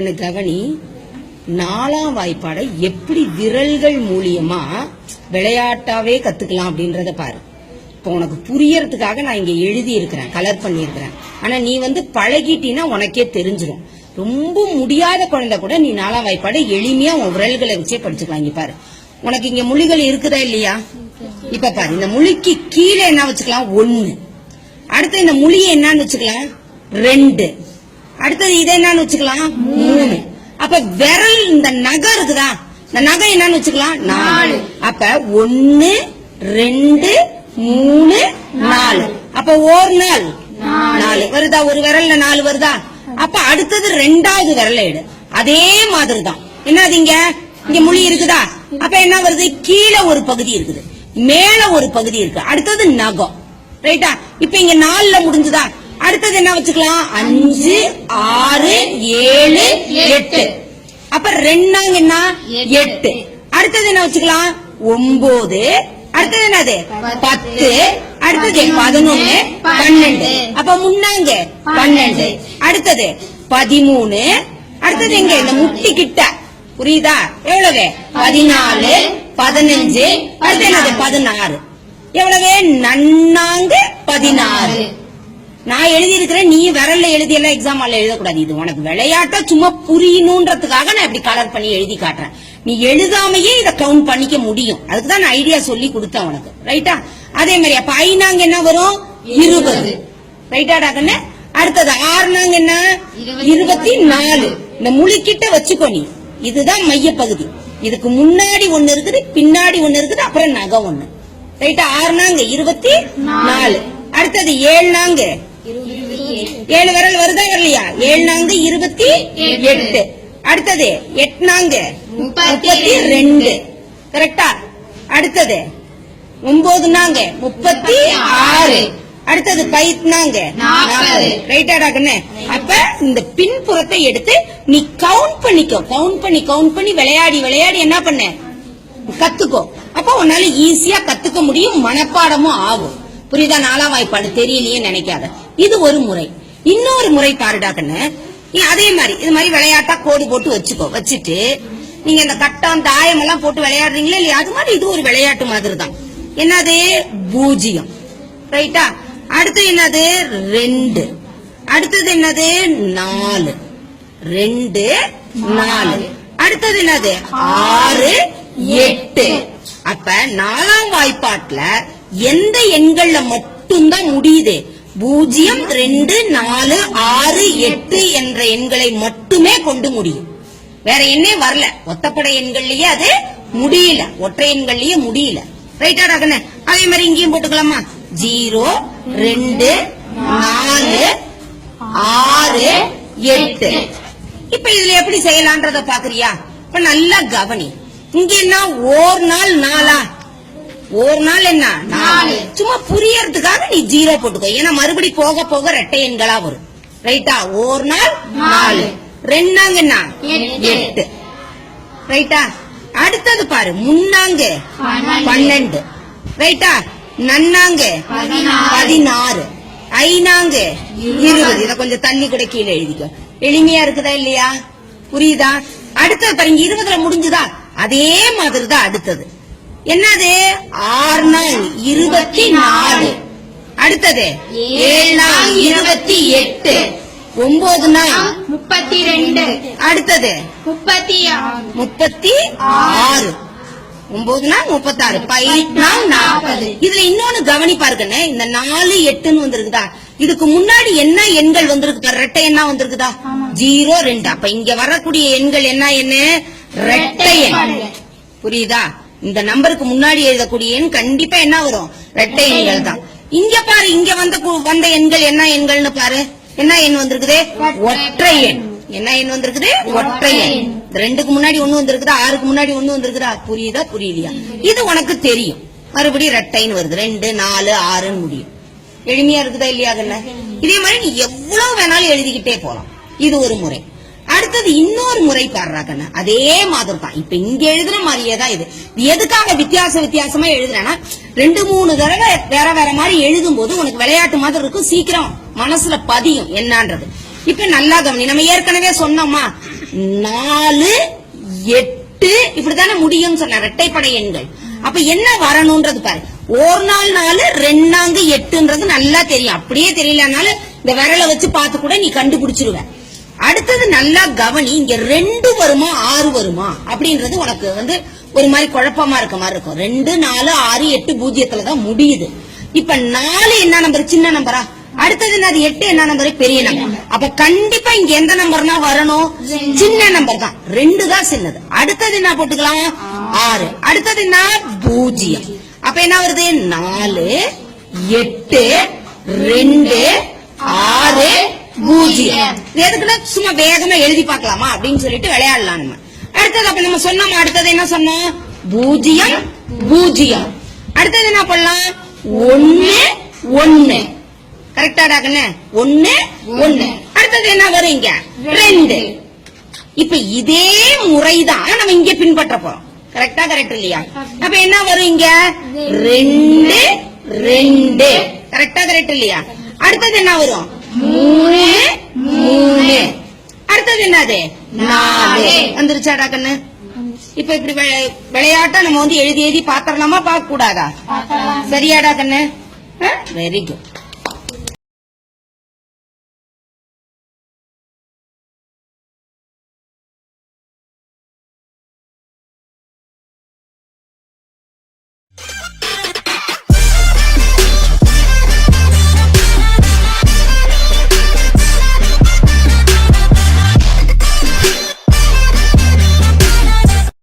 கண்ணு கவனி நாலாம் வாய்ப்பாடை எப்படி விரல்கள் மூலியமா விளையாட்டாவே கத்துக்கலாம் அப்படின்றத பாரு. இப்போ உனக்கு புரியறதுக்காக நான் இங்க எழுதி இருக்கிறேன் கலர் பண்ணியிருக்கிறேன். ஆனா நீ வந்து பழகிட்டீன்னா உனக்கே தெரிஞ்சிடும் ரொம்ப முடியாத குழந்தை கூட நீ நாலாம் வாய்ப்பாடை எளிமையா உன் விரல்களை வச்சே படிச்சுக்கலாம் இங்க பாரு. உனக்கு இங்க மொழிகள் இருக்குதா இல்லையா? இப்ப பாரு இந்த மொழிக்கு கீழே என்ன வச்சுக்கலாம்? ஒன்னு அடுத்து இந்த மொழியை என்னன்னு வச்சுக்கலாம்? ரெண்டு. அடுத்தது இதை என்னன்னு வச்சுக்கலாம் மூணு. அப்ப விரல் இந்த நகை இருக்குதா? இந்த நகை என்னன்னு வச்சுக்கலாம்? நாலு. அப்ப ஒன்னு ரெண்டு மூணு நாலு. அப்ப ஒரு நாள். நாலு. வருதா? ஒரு விரல்ல நாலு வருதா? அப்ப அடுத்தது ரெண்டாவது விரல எடு. அதே மாதிரி தான் என்னது இங்க? இங்க மொழி இருக்குதா? அப்ப என்ன வருது? கீழே ஒரு பகுதி இருக்குது. மேல ஒரு பகுதி இருக்கு. அடுத்தது நகம். ரைட்டா இப்ப இங்க நாலுல முடிஞ்சுதா? அடுத்தது என்ன வச்சுக்கலாம்? அஞ்சு ஆறு ஏழு எட்டு. அப்ப ரெண்டாங்க என்ன? எட்டு. அடுத்தது என்ன வச்சுக்கலாம்? ஒன்பது. அடுத்தது என்னது? பத்து. அடுத்தது பதினொன்னு பன்னெண்டு. அப்ப முன்னாங்க? பன்னெண்டு. அடுத்தது பதிமூணு. அடுத்தது எங்க? இந்த முட்டி கிட்ட. புரியுதா? எவ்வளவு? பதினாலு பதினஞ்சு. அடுத்து என்னது? பதினாறு. எவ்வளவு? நன்னாங்கு பதினாறு. நான் எழுதி இருக்கிறேன் நீ விரல்ல எழுதி எல்லாம் எக்ஸாம் ஹால்ல எழுதக்கூடாது. இது உனக்கு விளையாட்டா? சும்மா புரியணுன்றதுக்காக நான் இப்படி கலர் பண்ணி எழுதி காட்டுறேன். நீ எழுதாமையே இதை கவுண்ட் பண்ணிக்க முடியும். அதுக்கு தான் நான் ஐடியா சொல்லி கொடுத்தேன் உனக்கு. ரைட்டா அதே மாதிரி அப்ப ஐநாங்க என்ன வரும்? இருபது. ரைட்டா டாக்கண்ண அடுத்தது ஆறுனாங்க என்ன? இருபத்தி நாலு. இந்த முழுக்கிட்ட வச்சுக்கோ நீ. இதுதான் மையப்பகுதி. இதுக்கு முன்னாடி ஒண்ணு இருக்குது பின்னாடி ஒண்ணு இருக்குது அப்புறம் நகை ஒண்ணு. ரைட்டா ஆறுனாங்க இருபத்தி நாலு. அடுத்தது ஏழு நாங்க. ஏழு விரல் வருதா வரலையா? ஏழு நாங்க இருபத்தி எட்டு. அடுத்தது எட்டுனாங்க முப்பத்தி ரெண்டு. கரெக்டா? அடுத்தது ஒன்பது நாங்க முப்பத்தி ஆறு. அடுத்தது பைத்னாங்க கண்ணு அப்ப இந்த பின்புறத்தை எடுத்து நீ கவுண்ட் பண்ணிக்கோ. கவுண்ட் பண்ணி கவுண்ட் பண்ணி விளையாடி விளையாடி என்ன பண்ண? கத்துக்கோ. அப்ப உன்னால ஈஸியா கத்துக்க முடியும். மனப்பாடமும் ஆகும். புரியுதா? நாலாம் வாய்ப்பாடு. தெரியலையே நினைக்காத. இது ஒரு முறை. இன்னொரு முறை பாருடா கண்ணு. நீ அதே மாதிரி இது மாதிரி விளையாட்டா கோடு போட்டு வச்சுக்கோ வச்சுட்டு நீங்க இந்த கட்டம் தாயம் எல்லாம் போட்டு விளையாடுறீங்களா இல்லையா? அது மாதிரி இது ஒரு விளையாட்டு மாதிரி தான் என்னது? பூஜ்ஜியம். ரைட்டா? அடுத்து என்னது? ரெண்டு. அடுத்தது என்னது? நாலு. ரெண்டு நாலு. அடுத்தது என்னது? ஆறு எட்டு. அப்ப நாலாம் வாய்ப்பாட்டுல எந்த எண்கள்ல மட்டும்தான் முடியுது? பூஜ்ஜியம் ரெண்டு நாலு ஆறு எட்டு என்ற எண்களை மட்டுமே கொண்டு முடியும். வேற எண்ணே வரல. ஒத்தப்படை எண்கள்லயே அது முடியல. ஒற்றை எண்கள்லயே முடியல. ரைட்டா கண்ணு அதே மாதிரி இங்கேயும் போட்டுக்கலாமா? ஜீரோ ரெண்டு நாலு ஆறு எட்டு. இப்ப இதுல எப்படி செய்யலான்றத பாக்குறியா? இப்ப நல்லா கவனி. இங்க என்ன? ஓர் நாள் நாளா? ஒரு நாள் என்ன? நாலு. சும்மா புரியறதுக்காக நீ ஜீரோ போட்டுக்கோ. ஏன்னா மறுபடி போக போக ரெட்டை எண்களா வரும். ரைட்டா? ஒரு நாள் நாலு. ரெண்டாங்க என்ன? எட்டு. ரைட்டா? அடுத்தது பாரு. முன்னாங்க பன்னெண்டு. ரைட்டா? நன்னாங்க பதினாறு. ஐநாங்க இருபது. இத கொஞ்சம் தண்ணி கூட கீழே எழுதிக்கோ. எளிமையா இருக்குதா இல்லையா? புரியுதா? அடுத்தது பாருங்க இருபதுல முடிஞ்சுதா? அதே மாதிரி தான் அடுத்தது. என்னது? ஆறு நாள் இருபத்தி நாலு அடுத்தது. ஏழு நாள் இருபத்தி எட்டு ஒன்பது நாள் முப்பத்தி ரெண்டு அடுத்தது. முப்பத்தி ஆறு முப்பத்தி ஆறு ஒன்பது நாள் முப்பத்தாறு. பயிட் நாள் நாற்பது. இதுல இன்னொன்னு கவனிப்பா இருக்குன்னு இந்த நாலு எட்டுன்னு வந்திருக்குதா? இதுக்கு முன்னாடி என்ன எண்கள் வந்திருக்கு? பாரு, ரெட்டை எண்ணா வந்திருக்குதா? ஜீரோ ரெண்டு. அப்ப இங்க வரக்கூடிய எண்கள் என்ன என்ன ரெட்டை எண். புரியுதா? இந்த நம்பருக்கு முன்னாடி எழுதக்கூடிய எண் கண்டிப்பா என்ன வரும்? ரெட்டை எண்கள் தான். இங்க பாரு இங்க வந்த வந்த எண்கள் என்ன எண்கள்னு பாரு. என்ன எண் வந்திருக்குது? ஒற்றை எண். என்ன எண் வந்திருக்குது? ஒற்றை எண். ரெண்டுக்கு முன்னாடி ஒண்ணு வந்திருக்குதா? ஆறுக்கு முன்னாடி ஒண்ணு வந்திருக்குதா? புரியுதா? புரியலையா? இது உனக்கு தெரியும். மறுபடியும் ரெட்டைன்னு வருது. ரெண்டு நாலு ஆறுன்னு முடியும். எளிமையா இருக்குதா இல்லையா இதே மாதிரி நீ எவ்வளவு வேணாலும் எழுதிக்கிட்டே போலாம். இது ஒரு முறை. அடுத்தது இன்னொரு முறை பாடுறா அதே மாதிரி தான் இப்ப இங்க எழுதுற மாதிரியே தான் இது. எதுக்காக வித்தியாச வித்தியாசமா எழுதுறேன்னா ரெண்டு மூணு தடவை வேற வேற மாதிரி எழுதும் போது உனக்கு விளையாட்டு மாதிரி இருக்கும். சீக்கிரம் மனசுல பதியும். என்னன்றது? இப்ப நல்லா கவனி. நம்ம ஏற்கனவே சொன்னோமா? நாலு எட்டு இப்படித்தானே முடியும்னு சொன்ன இரட்டைப்படை எண்கள். அப்ப என்ன வரணும்ன்றது பாரு. ஒரு நாள் நாலு ரெண்டாங்கு எட்டுன்றது நல்லா தெரியும். அப்படியே தெரியலனாலும் இந்த விரலை வச்சு பார்த்து கூட நீ கண்டுபிடிச்சிருவ. அடுத்தது நல்லா கவனி இங்க ரெண்டு வருமா ஆறு வருமா? அப்படின்றது உனக்கு வந்து ஒரு மாதிரி குழப்பமா இருக்க மாதிரி இருக்கும். ரெண்டு நாலு ஆறு எட்டு பூஜ்ஜியத்துல தான் முடியுது. இப்ப நாலு என்ன நம்பர் சின்ன நம்பரா அடுத்தது என்னது? எட்டு என்ன நம்பர் பெரிய நம்பர் அப்ப கண்டிப்பா இங்க எந்த நம்பர்னா வரணும்? சின்ன நம்பர் தான். ரெண்டு தான் சின்னது. அடுத்தது என்ன போட்டுக்கலாம்? ஆறு. அடுத்தது என்ன? பூஜ்ஜியம். அப்ப என்ன வருது? நாலு எட்டு ரெண்டு ஆறு பூஜ்ஜியம் எதுக்குன்னா சும்மா வேகமா எழுதி பார்க்கலாமா அப்படின்னு சொல்லிட்டு விளையாடலாம் நம்ம. அடுத்தது அப்ப நம்ம சொன்னோம்? அடுத்தது என்ன சொன்னோம்? பூஜ்ஜியம் பூஜ்ஜியம் அடுத்தது என்ன பண்ணலாம்? ஒன்னு ஒன்னு கரெக்டாடா கண்ணு ஒன்னு ஒன்னு அடுத்தது என்ன வரும் இங்க? ரெண்டு. இப்ப இதே முறைதான் நம்ம இங்க பின்பற்ற போறோம். கரெக்டா கரெக்ட் இல்லையா? அப்ப என்ன வரும் இங்க? ரெண்டு ரெண்டு. கரெக்டா கரெக்ட் இல்லையா? அடுத்தது என்ன வரும்? மூணு மூணு. அடுத்தது என்னது? நாலு. வந்துருச்சாடா கண்ணு? இப்ப இப்படி விளை- விளையாட்டா நம்ம வந்து எழுதி எழுதி பாத்திரலாமா பார்க்க கூடாதா சரியாடா கண்ணு. Very good